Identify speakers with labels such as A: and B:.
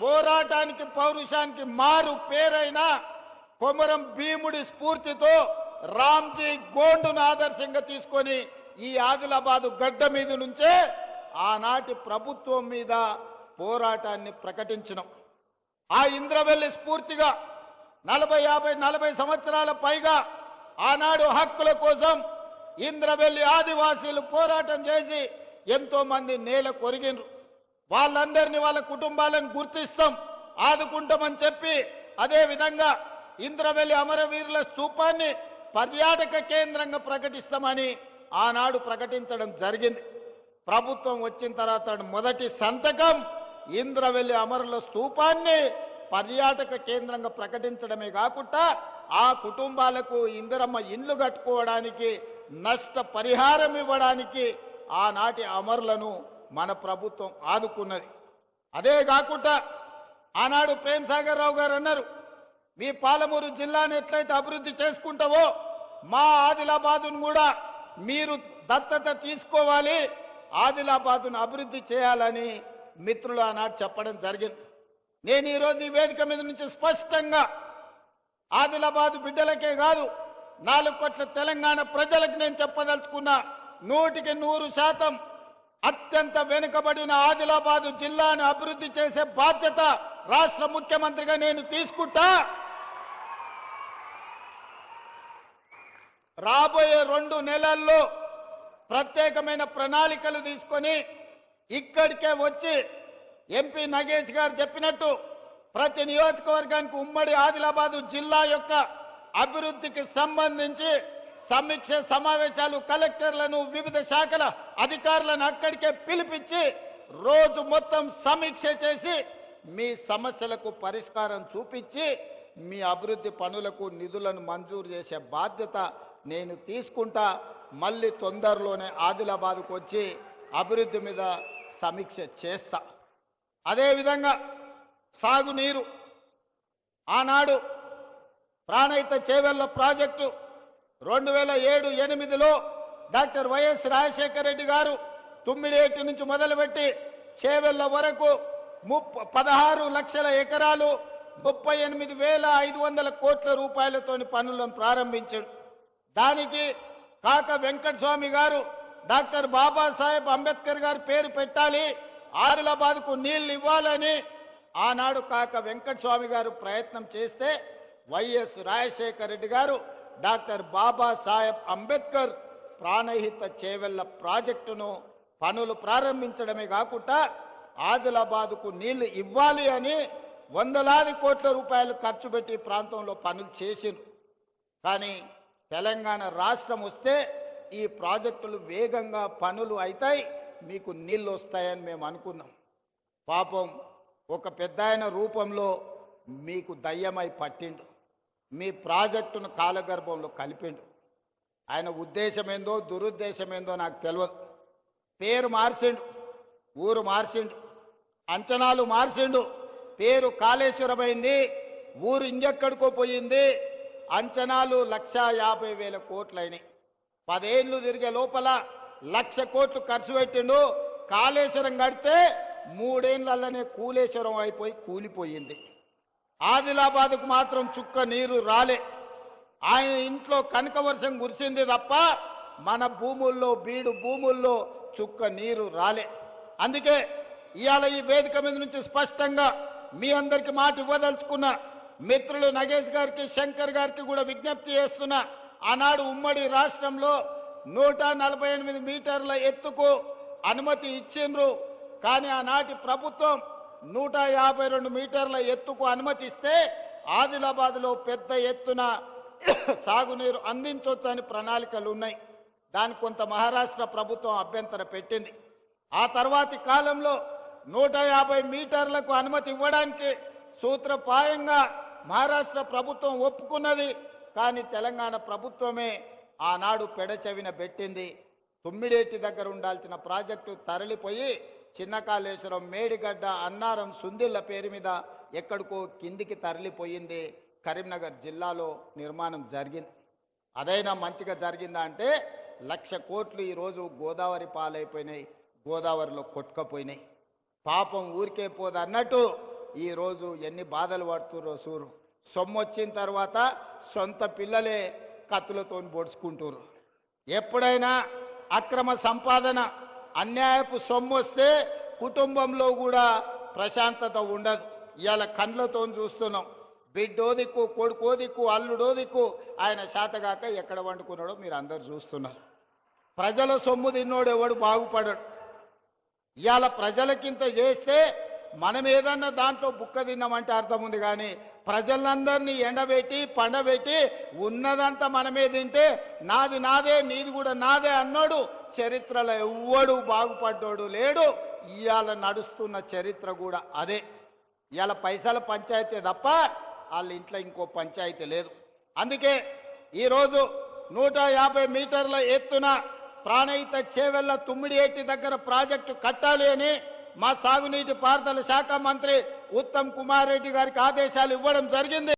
A: పోరాటానికి పౌరుషానికి మారు పేరైన కొమరం భీముడి స్ఫూర్తితో రామ్జీ గోండును ఆదర్శంగా తీసుకొని ఈ ఆదిలాబాదు గడ్డ మీద నుంచే ఆనాటి ప్రభుత్వం మీద పోరాటాన్ని ప్రకటించినాం. ఆ ఇంద్రవెల్లి స్ఫూర్తిగా నలభై యాభై నలభై సంవత్సరాల పైగా ఆనాడు హక్కుల కోసం ఇంద్రవెల్లి ఆదివాసీలు పోరాటం చేసి ఎంతో మంది నేల కొరిగినరు. వాళ్ళందరినీ వాళ్ళ కుటుంబాలను గుర్తిస్తాం ఆదుకుంటామని చెప్పి అదేవిధంగా ఇంద్రవెల్లి అమరవీరుల స్థూపాన్ని పర్యాటక కేంద్రంగా ప్రకటిస్తామని ఆనాడు ప్రకటించడం జరిగింది. ప్రభుత్వం వచ్చిన తర్వాత మొదటి సంతకం ఇంద్రవెల్లి అమరుల స్థూపాన్ని పర్యాటక కేంద్రంగా ప్రకటించడమే కాకుండా ఆ కుటుంబాలకు ఇందిరమ్మ ఇండ్లు కట్టుకోవడానికి నష్ట పరిహారం ఇవ్వడానికి ఆనాటి అమరులను మన ప్రభుత్వం ఆదుకున్నది. అదే కాకుండా ఆనాడు ప్రేమ్ సాగర్ రావు గారు అన్నారు మీ పాలమూరు జిల్లాను ఎట్లయితే అభివృద్ధి చేసుకుంటావో మా ఆదిలాబాదును కూడా మీరు దత్తత తీసుకోవాలి ఆదిలాబాదును అభివృద్ధి చేయాలని మిత్రులు ఆనాడు చెప్పడం జరిగింది. నేను ఈరోజు ఈ వేదిక మీద నుంచి స్పష్టంగా ఆదిలాబాదు బిడ్డలకే కాదు నాలుగు కోట్ల తెలంగాణ ప్రజలకు నేను చెప్పదలుచుకున్నా నూటికి నూరు శాతం అత్యంత వెనుకబడిన ఆదిలాబాదు జిల్లాను అభివృద్ధి చేసే బాధ్యత రాష్ట్ర ముఖ్యమంత్రిగా నేను తీసుకుంటా. రాబోయే రెండు నెలల్లో ప్రత్యేకమైన ప్రణాళికలు తీసుకొని ఇక్కడికే వచ్చి ఎంపీ నగేష్ గారు చెప్పినట్టు ప్రతి నియోజకవర్గానికి ఉమ్మడి ఆదిలాబాదు జిల్లా యొక్క అభివృద్ధికి సంబంధించి సమీక్ష సమావేశాలు కలెక్టర్లను వివిధ శాఖల అధికారులను అక్కడికే పిలిపించి రోజు మొత్తం సమీక్ష చేసి మీ సమస్యలకు పరిష్కారం చూపించి మీ అభివృద్ధి పనులకు నిధులను మంజూరు చేసే బాధ్యత నేను తీసుకుంటా. మళ్ళీ తొందరలోనే ఆదిలాబాద్కు వచ్చి అభివృద్ధి మీద సమీక్ష చేస్తా. అదేవిధంగా సాగునీరు. ఆనాడు ప్రాణహిత చేవెళ్ళ ప్రాజెక్టు రెండు వేల ఏడు ఎనిమిదిలో డాక్టర్ వైఎస్ రాజశేఖర రెడ్డి గారు తుమ్మిడేటి నుంచి మొదలుపెట్టి చేవెళ్ళ వరకు ముప్ప పదహారు లక్షల ఎకరాలు ముప్పై ఎనిమిది వేల ఐదు వందల కోట్ల రూపాయలతోని పనులను ప్రారంభించాడు దానికి కాక వెంకటస్వామి గారు డాక్టర్ బాబాసాహెబ్ అంబేద్కర్ గారి పేరు పెట్టాలి ఆదిలాబాద్కు నీళ్ళు ఇవ్వాలని ఆనాడు కాక వెంకటస్వామి గారు ప్రయత్నం చేస్తే వైఎస్ రాజశేఖర రెడ్డి గారు డాక్టర్ బాబాసాహెబ్ అంబేద్కర్ ప్రాణహిత చేవెళ్ళ ప్రాజెక్టును పనులు ప్రారంభించడమే కాకుండా ఆదిలాబాద్కు నీళ్ళు ఇవ్వాలి అని వందలాది కోట్ల రూపాయలు ఖర్చు పెట్టి ప్రాంతంలో పనులు చేసిండ్రు. కానీ తెలంగాణ రాష్ట్రం వస్తే ఈ ప్రాజెక్టులు వేగంగా పనులు అవుతాయి మీకు నీళ్ళు వస్తాయని మేము అనుకున్నాం. పాపం ఒక పెద్ద రూపంలో మీకు దయ్యమై పట్టిండు. మీ ప్రాజెక్టును కాలగర్భంలో కలిపిండు. ఆయన ఉద్దేశం ఏందో దురుద్దేశం ఏందో నాకు తెలియదు పేరు మార్చిండు ఊరు మార్చిండు అంచనాలు మార్చిండు పేరు కాళేశ్వరమైంది ఊరు ఇంజెక్కడికో పోయింది. అంచనాలు లక్ష యాభై వేల కోట్లయినాయి పదేళ్ళు తిరిగే లోపల లక్ష కోట్లు ఖర్చు పెట్టిండు. కాళేశ్వరం కడితే మూడేళ్ళలోనే కూలేశ్వరం అయిపోయి కూలిపోయింది. ఆదిలాబాద్కు మాత్రం చుక్క నీరు రాలే. ఆయన ఇంట్లో కనక వర్షం కురిసింది తప్ప మన భూముల్లో బీడు భూముల్లో చుక్క నీరు రాలే. అందుకే ఇవాళ ఈ వేదిక మీద నుంచి స్పష్టంగా మీ అందరికి మాట ఇవ్వదలుచుకున్నా మిత్రులు నగేష్ గారికి శంకర్ గారికి కూడా విజ్ఞప్తి చేస్తున్నా ఆనాడు ఉమ్మడి రాష్ట్రంలో నూట నలభై ఎనిమిది మీటర్ల ఎత్తుకు అనుమతి ఇచ్చిండ్రు. కానీ ఆనాటి ప్రభుత్వం నూట యాభై రెండు మీటర్ల ఎత్తుకు అనుమతిస్తే ఆదిలాబాద్లో పెద్ద ఎత్తున సాగునీరు అందించవచ్చని ప్రణాళికలు ఉన్నాయి దానికి కొంత మహారాష్ట్ర ప్రభుత్వం అభ్యంతర పెట్టింది. ఆ తర్వాతి కాలంలో నూట యాభై మీటర్లకు అనుమతి ఇవ్వడానికి సూత్రపాయంగా మహారాష్ట్ర ప్రభుత్వం ఒప్పుకున్నది కానీ తెలంగాణ ప్రభుత్వమే ఆనాడు పెడచెవిన పెట్టింది. తుమ్మిడేటి దగ్గర ఉండాల్సిన ప్రాజెక్టు తరలిపోయి చిన్న కాళేశ్వరం మేడిగడ్డ అన్నారం సుందిళ్ళ పేరు మీద ఎక్కడికో కిందికి తరలిపోయింది కరీంనగర్ జిల్లాలో నిర్మాణం జరిగింది అదైనా మంచిగా జరిగిందా అంటే లక్ష కోట్లు ఈరోజు గోదావరి పాలైపోయినాయి గోదావరిలో కొట్టుకపోయినాయి. పాపం ఊరికే పోదు అన్నట్టు ఈరోజు ఎన్ని బాధలు పడుతుర్రో సూరు. సొమ్ము వచ్చిన తర్వాత సొంత పిల్లలే కత్తులతో పొడుచుకుంటుర్రు. ఎప్పుడైనా అక్రమ సంపాదన అన్యాయపు సొమ్ము వస్తే కుటుంబంలో కూడా ప్రశాంతత ఉండదు. ఇవాళ కండ్లతో చూస్తున్నాం. బిడ్డో దిక్కు కొడుకో దిక్కు అల్లుడో దిక్కు ఆయన శాతగాక ఎక్కడ వండుకున్నాడో మీరు అందరు చూస్తున్నారు. ప్రజల సొమ్ము తిన్నోడు ఎవడు బాగుపడడు. ఇవాళ ప్రజలకింత చేస్తే మనం ఏదన్నా దాంట్లో బుక్క తిన్నామంటే అర్థం ఉంది కానీ ప్రజలందరినీ ఎండబెట్టి పండబెట్టి ఉన్నదంతా మనమే తింటే నాది నాదే నీది కూడా నాదే అన్నాడు చరిత్రలో ఎవ్వడు బాగుపడ్డోడు లేడు. ఇవాళ నడుస్తున్న చరిత్ర కూడా అదే. ఇవాళ పైసల పంచాయతీ తప్ప వాళ్ళ ఇంట్లో ఇంకో పంచాయతీ లేదు. అందుకే ఈరోజు నూట యాభై మీటర్ల ఎత్తున ప్రాణహిత చేవెళ్ళ తుమ్మిడి ఏటి దగ్గర ప్రాజెక్టు కట్టాలి అని మా సాగునీటి పారుదల శాఖ మంత్రి ఉత్తమ్ కుమార్ రెడ్డి గారికి ఆదేశాలు ఇవ్వడం జరిగింది.